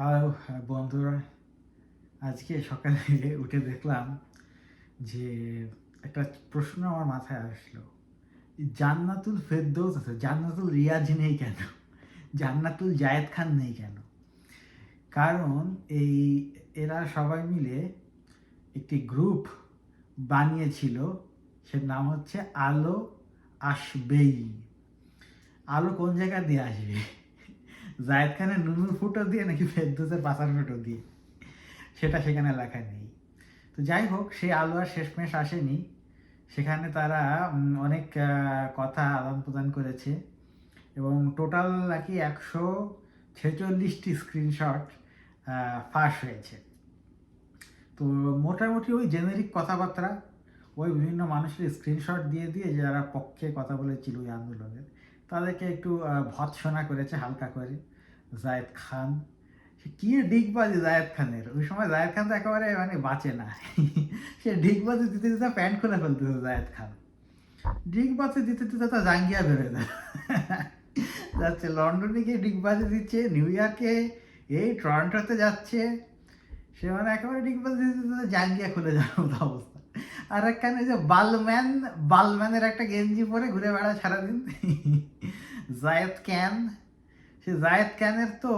Hello বন্ধুরা, আজকে সকালে উঠে দেখলাম যে একটা প্রশ্ন আমার মাথায় আসলো। জান্নাতুল ফেরদৌস আছে, জান্নাতুল রিয়াজ নেই কেন? জান্নাতুল জায়েদ খান নেই কেন? কারণ এই, এরা সবাই মিলে একটি গ্রুপ বানিয়েছিল সে নাম হচ্ছে আলো আসবেই। আলো কোন জায়গা দিয়ে আসবে? জায়েদ খানের নুনুর ফুটো দিয়ে নাকি ফেরদৌসের পাতার ফুটো দিয়ে? সেটা সেখানে লেখা নেই। তো যাই হোক, সেই আলো আর শেষমেশ আসেনি। সেখানে তারা অনেক কথা আদান প্রদান করেছে। এবং টোটাল নাকি একশো ছেচল্লিশটি স্ক্রিনশট ফাঁস হয়েছে। তো মোটামুটি ওই জেনেরিক কথাবার্তা, ওই বিভিন্ন মানুষের স্ক্রিনশট দিয়ে দিয়ে যারা পক্ষে কথা বলেছিল ওই আন্দোলনের, তাদেরকে একটু ভৎসনা করেছে হালকা করে। জায়েদ খান। কি ডিগবাজি জায়েদ খানের? ওই সময় জায়েদ খান তো একেবারে মানে বাঁচে না। সে ডিগবাজি দিতে দিতে প্যান্ট খুলে ফেলতেছে জায়েদ খান। ডিগবাজি দিতে দিতে তো জাঙ্গিয়া যায়। যাচ্ছে লন্ডনে গিয়ে ডিগবাজি দিচ্ছে, নিউ ইয়র্কে এই টরন্টোতে যাচ্ছে। সে মানে একেবারে ডিগবাজি দিতে দিতে জাঙ্গিয়া খুলে যাওয়ার মতো অবস্থা। আর একখানে যে বালম্যান, বালম্যানের একটা গেঞ্জি পরে ঘুরে বেড়ায় সারাদিন। জায়েদ ক্যান সে জায়েদ ক্যানের তো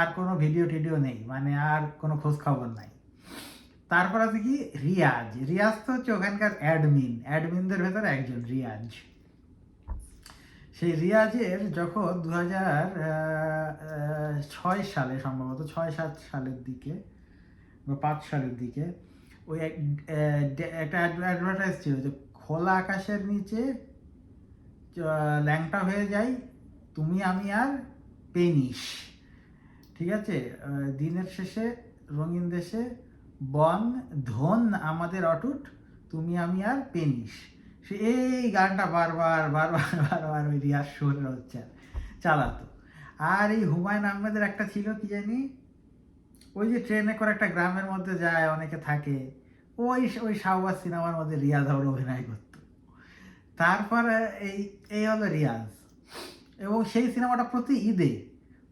আর কোনো ভিডিও টিডিও নেই মানে আর কোনো খোঁজ খবর নাই। তারপর আছে কি? রিয়াজ। রিয়াজ তো হচ্ছে ওখানকার অ্যাডমিন। অ্যাডমিনদের ভেতরে একজন রিয়াজ। সেই রিয়াজের যখন দু হাজার ছয় সালে সম্ভবত, ছয় সাত সালের দিকে বা পাঁচ সালের দিকে ওই একটা অ্যাডভার্টাইজ ছিল যে খোলা আকাশের নিচে ল্যাংটা হয়ে যাই, তুমি, আমি আর পেনিস ঠিক আছে? দিনের শেষে, রঙিন দেশে, বন, ধন আমাদের অটুট, তুমি, আমি আর পেনিস সে এই গানটা বারবার বারবার বারবার ওই রিয়াজ শুনে হচ্ছে। চালাতো। আর এই হুমায়ুন আহমেদের একটা ছিল কি জানি? ওই যে ট্রেনে করে একটা গ্রামের মধ্যে যায়, অনেকে থাকে। ওই ওই শাহবাজ সিনেমার মধ্যে রিয়াজ আবার অভিনয় করতো। তারপর এই এই হলো রিয়াজ। এবং সেই সিনেমাটা প্রতি ঈদে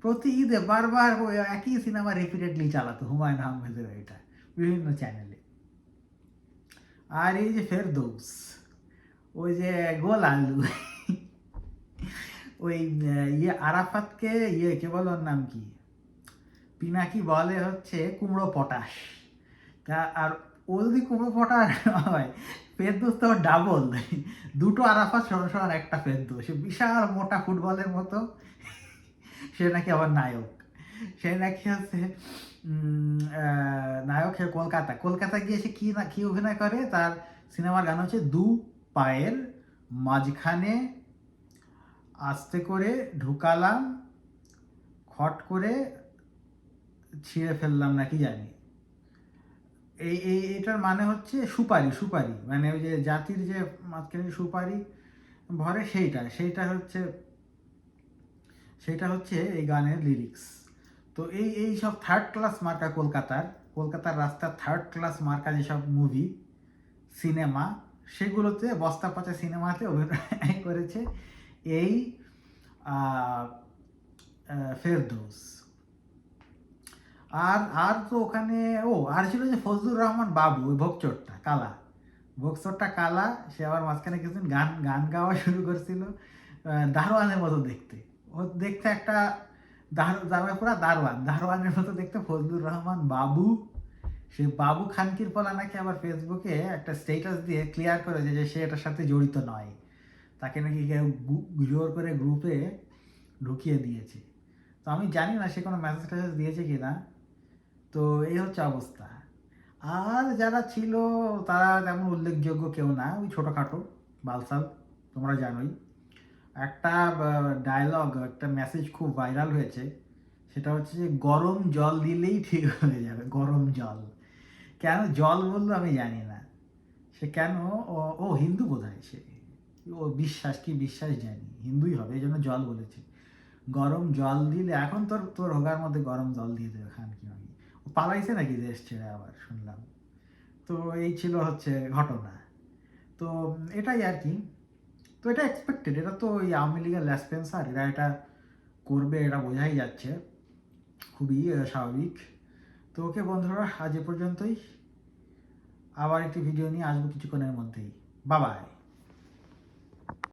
প্রতি ঈদে বারবার একই সিনেমা রিপিটেডলি চালাতো হুমায়ুন আহমেদের এটা, বিভিন্ন চ্যানেলে আর এই যে ফেরদৌস, ওই যে গোল আলু, ওই ইয়ে আরাফাতকে ইয়ে কে বল ওর নাম কি? পিনাকি বলে হচ্ছে কুমড়ো পটাশ। তা আর ও যদি কুমড়ো পটাশ হয় ফেরদৌস তো ডাবল দুটো আরাফাত সমান সমান একটা ফেরদৌস সে বিশাল মোটা ফুটবলের মতো। সে নাকি আবার নায়ক। সে নাকি হচ্ছে নায়ক সে কলকাতা। কলকাতা গিয়ে সে কী না, কী অভিনয় করে? তার সিনেমার গান হচ্ছে দু পায়ের মাঝখানে আস্তে করে ঢুকালাম, খট করে ছিঁড়ে ফেললাম নাকি জানি। এই এই, এটার মানে হচ্ছে সুপারি সুপারি। মানে ওই যে জাতির যে মাঝখানে সুপারি ভরে সেইটা সেইটা হচ্ছে সেটা হচ্ছে এই গানের লিরিক্স তো এই এই সব থার্ড ক্লাস মার্কা কলকাতার কলকাতার রাস্তার থার্ড ক্লাস মার্কা যেসব মুভি সিনেমা সেগুলোতে বস্তা পচা সিনেমাতে অভিনয় করেছে এই ফেরদৌস। আর আর তো ওখানে, ও, আর ছিল যে ফজলুর রহমান বাবু, ওই ভোগচোরটা, কালা। ভোগচোরটা কালা, সে আবার মাঝখানে কিছুদিন গান গান গাওয়া শুরু করছিল দারোয়ানের মতো দেখতে। ও দেখতে একটা দার- দারোয়ান পুরা দারোয়ান, দারোয়ানের মতো দেখতে ফজলুর রহমান বাবু। সে বাবু খানকির পলা নাকি আবার ফেসবুকে একটা স্টেটাস দিয়ে ক্লিয়ার করেছে যে সে এটার সাথে জড়িত নয়। তাকে নাকি কেউ জোর করে গ্রুপে ঢুকিয়ে দিয়েছে। তো আমি জানি না সে কোনো মেসেজ টেসেজ দিয়েছে কি না তো এই হচ্ছে অবস্থা। আর যারা ছিল, তারা তেমন উল্লেখযোগ্য কেউ না, ওই ছোটোখাটো বালসাল, তোমরা জানোই। একটা ডায়লগ একটা মেসেজ খুব ভাইরাল হয়েছে, সেটা হচ্ছে যে, গরম জল দিলেই ঠিক হয়ে যাবে, গরম জল। কেন জল বলল আমি জানি না। সে কেন, ও ও হিন্দু বোধ হয় সে? ও বিশ্বাস, কি বিশ্বাস জানি, হিন্দুই হবে এই জন্য জল বলেছে। গরম জল দিলে, এখন তোর তোর হোগার মধ্যে গরম জল দিয়ে দেবে, খান কি পালাইছে নাকি দেশ ছেড়ে আবার, শুনলাম। তো এই ছিল হচ্ছে ঘটনা। তো এটাই আর কি। তো এটা এক্সপেক্টেড এটা তো ওই আওয়ামী লীগের ল্যাসপেন্সার এরা এটা করবে, এটা বোঝাই যাচ্ছে। খুবই স্বাভাবিক। তো ওকে বন্ধুরা, আজ এ পর্যন্তই। আবার একটি ভিডিও নিয়ে আসব কিছুক্ষণের মধ্যেই। বাবাই